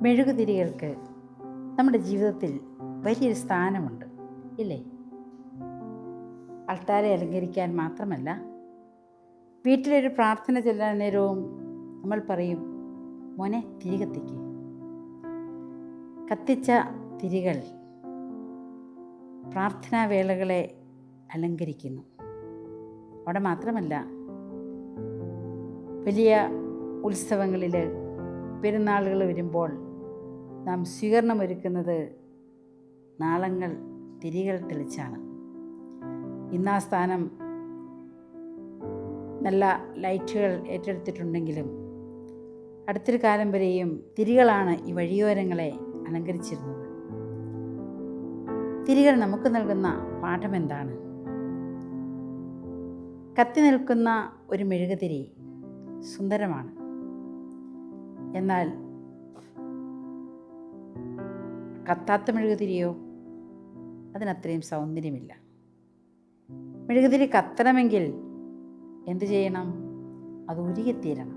മെഴുകുതിരികൾക്ക് നമ്മുടെ ജീവിതത്തിൽ വലിയൊരു സ്ഥാനമുണ്ട് ഇല്ലേ? അൾത്താരെ അലങ്കരിക്കാൻ മാത്രമല്ല വീട്ടിലൊരു പ്രാർത്ഥന ചെല്ലാൻ നേരവും നമ്മൾ പറയും മോനെ തിരി കത്തിക്ക് കത്തിച്ച തിരികൾ പ്രാർത്ഥനാവേളകളെ അലങ്കരിക്കുന്നു. അവിടെ മാത്രമല്ല വലിയ ഉത്സവങ്ങളിൽ പെരുന്നാളുകൾ വരുമ്പോൾ നാം സ്വീകരണമൊരുക്കുന്നത് നാളങ്ങൾ തിരികൾ തെളിച്ചാണ്. ഇന്ന് ആ സ്ഥാനം നല്ല ലൈറ്റുകൾ ഏറ്റെടുത്തിട്ടുണ്ടെങ്കിലും അടുത്തൊരു കാലം വരെയും തിരികളാണ് ഈ വഴിയോരങ്ങളെ അലങ്കരിച്ചിരുന്നത്. തിരികൾ നമുക്ക് നൽകുന്ന പാഠം എന്താണ്? കത്തി നിൽക്കുന്ന ഒരു മെഴുകുതിരി സുന്ദരമാണ്. എന്നാൽ കത്താത്ത മെഴുകുതിരിയോ? അതിനത്രയും സൗന്ദര്യമില്ല. മെഴുകുതിരി കത്തണമെങ്കിൽ എന്തു ചെയ്യണം? അത് ഉരുകിത്തീരണം.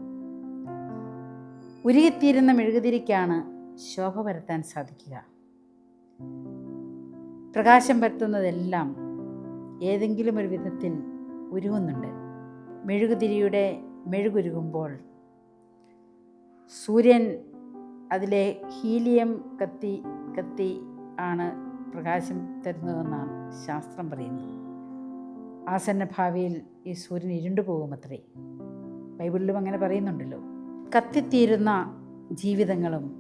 ഉരുകിത്തീരുന്ന മെഴുകുതിരിക്കാണ് ശോഭ വരുത്താൻ സാധിക്കുക. പ്രകാശം പരത്തുന്നതെല്ലാം ഏതെങ്കിലും ഒരു വിധത്തിൽ ഉരുകുന്നുണ്ട്. മെഴുകുതിരിയുടെ മെഴുകുരുകുമ്പോൾ സൂര്യൻ അതിലെ ഹീലിയം കത്തി കത്തി ആണ് പ്രകാശം തരുന്നതെന്നാണ് ശാസ്ത്രം പറയുന്നത്. ആസന്ന ഭാവിയിൽ ഈ സൂര്യൻ ഇരുണ്ടു പോകുമത്രേ. ബൈബിളിലും അങ്ങനെ പറയുന്നുണ്ടല്ലോ. കത്തിത്തീരുന്ന ജീവിതങ്ങളും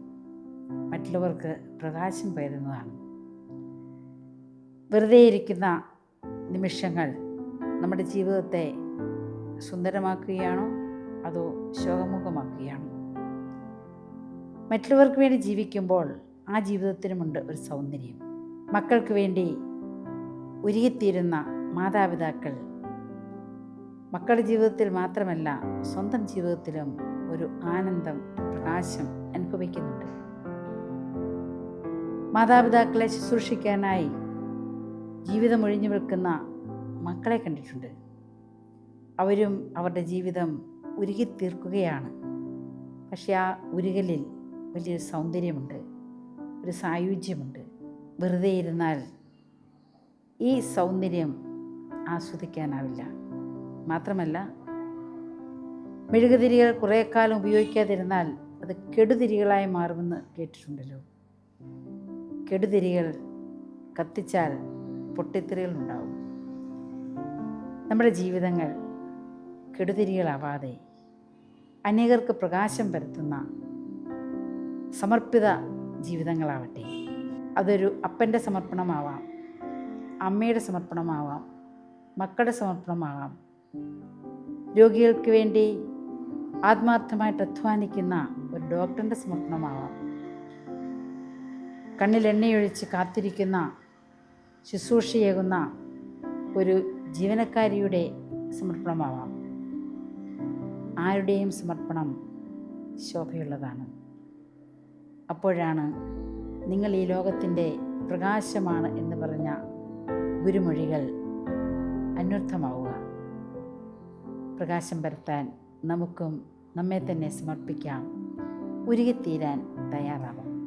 മറ്റുള്ളവർക്ക് പ്രകാശം പകരുന്നതാണ്. വെറുതെ ഇരിക്കുന്ന നിമിഷങ്ങൾ നമ്മുടെ ജീവിതത്തെ സുന്ദരമാക്കുകയാണോ? അതോ ശോകമുഖമാക്കുകയാണോ? മറ്റുള്ളവർക്ക് വേണ്ടി ജീവിക്കുമ്പോൾ ആ ജീവിതത്തിനുമുണ്ട് ഒരു സൗന്ദര്യം. മക്കൾക്ക് വേണ്ടി ഉരുകിത്തീരുന്ന മാതാപിതാക്കൾ മക്കളുടെ ജീവിതത്തിൽ മാത്രമല്ല സ്വന്തം ജീവിതത്തിലും ഒരു ആനന്ദം പ്രകാശം അനുഭവിക്കുന്നുണ്ട്. മാതാപിതാക്കളെ ശുശ്രൂഷിക്കാനായി ജീവിതം ഒഴിഞ്ഞു വെക്കുന്ന മക്കളെ കണ്ടിട്ടുണ്ട്. അവരും അവരുടെ ജീവിതം ഉരുകി തീർക്കുകയാണ്. പക്ഷെ ആ ഉരുകലിൽ വലിയൊരു സൗന്ദര്യമുണ്ട് ഒരു സായുജ്യമുണ്ട്. വെറുതെ ഇരുന്നാൽ ഈ സൗന്ദര്യം ആസ്വദിക്കാനാവില്ല. മാത്രമല്ല മെഴുകുതിരികൾ കുറേ കാലം ഉപയോഗിക്കാതിരുന്നാൽ അത് കെടുതിരികളായി മാറുമെന്ന് കേട്ടിട്ടുണ്ടല്ലോ. കെടുതിരികൾ കത്തിച്ചാൽ പൊട്ടിത്തെറികൾ ഉണ്ടാവും നമ്മുടെ ജീവിതങ്ങൾ കെടുതിരികളാവാതെ അനേകർക്ക് പ്രകാശം പരത്തുന്ന സമർപ്പിത ജീവിതങ്ങളാവട്ടെ. അതൊരു അപ്പന്റെ സമർപ്പണമാവാം അമ്മയുടെ സമർപ്പണമാവാം മക്കളുടെ സമർപ്പണമാവാം. രോഗികൾക്ക് വേണ്ടി ആത്മാർത്ഥമായിട്ട് അധ്വാനിക്കുന്ന ഒരു ഡോക്ടറിന്റെ സമർപ്പണമാവാം. കണ്ണിൽ എണ്ണയൊഴിച്ച് കാത്തിരിക്കുന്ന ശുശ്രൂഷയേകുന്ന ഒരു ജീവനക്കാരിയുടെ സമർപ്പണമാവാം. ആരുടെയും സമർപ്പണം ശോഭയുള്ളതാണ്. അപ്പോഴാണ് നിങ്ങൾ ഈ ലോകത്തിന്റെ പ്രകാശമാണ് എന്ന് പറഞ്ഞ ഗുരുമൊഴികൾ അന്വർത്ഥമാവുക. പ്രകാശം പരത്താൻ നമുക്കും നമ്മെ തന്നെ സമർപ്പിക്കാം. ഉരുകിത്തീരാൻ തയ്യാറാവാം.